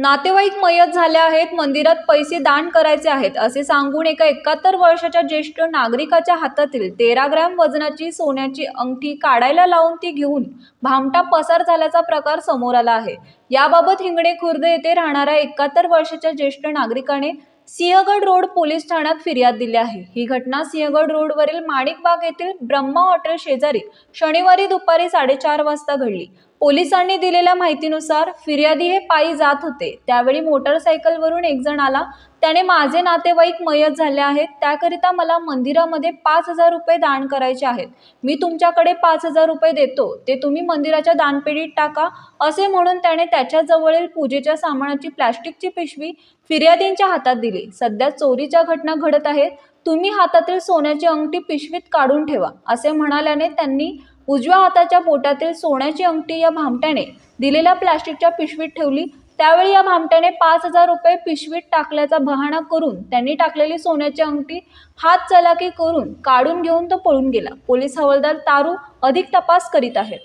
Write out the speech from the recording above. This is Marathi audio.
नातेवाईक मयत झाले आहेत मंदिरात पैसे दान करायचे आहेत असे सांगून एका एकाहत्तर वर्षाच्या ज्येष्ठ नागरिकाच्या हातातील तेरा ग्रॅम वजनाची सोन्याची अंगठी काढायला लावून ती घेऊन भामटा पसार झाल्याचा प्रकार समोर आला आहे. याबाबत हिंगणे खुर्द येथे राहणाऱ्या एकाहत्तर वर्षाच्या ज्येष्ठ नागरिकाने सिंहगड रोड पोलीस ठाण्यात फिर्याद दिली आहे. ही घटना सिंहगड रोडवरील माणिकबाग येथील ब्रह्मा हॉटेल शेजारी शनिवारी दुपारी साडेचार वाजता घडली. पोलिसांनी दिलेल्या माहितीनुसार फिर्यादी हे पायी जात होते. त्यावेळी मोटरसायकलवरून एक जण आला. त्याने माझे नातेवाईक मयत झाले आहेत. त्याकरिता मला मंदिरामध्ये पाच हजार रुपये दान करायचे आहेत. मी तुमच्याकडे पाच हजार रुपये देतो. ते तुम्ही मंदिराच्या दानपेढीत टाका. असे म्हणून त्याने त्याच्याजवळील पूजेच्या सामानाची प्लॅस्टिकची पिशवी फिर्यादींच्या हातात दिली. सध्या चोरीच्या घटना घडत आहेत. तुम्ही हातातील सोन्याची अंगठी पिशवीत काढून ठेवा असे म्हणाल्याने त्यांनी उजव्या हाताच्या पोटातील सोन्याची अंगठी या भामट्याने दिलेल्या प्लास्टिकच्या पिशवीत ठेवली. त्यावेळी या भामट्याने पाच हजार रुपये पिशवीत टाकल्याचा बहाणा करून त्यांनी टाकलेली सोन्याची अंगठी हात चलाकी करून काढून घेऊन तो पळून गेला. पोलीस हवालदार तारू अधिक तपास करीत आहेत.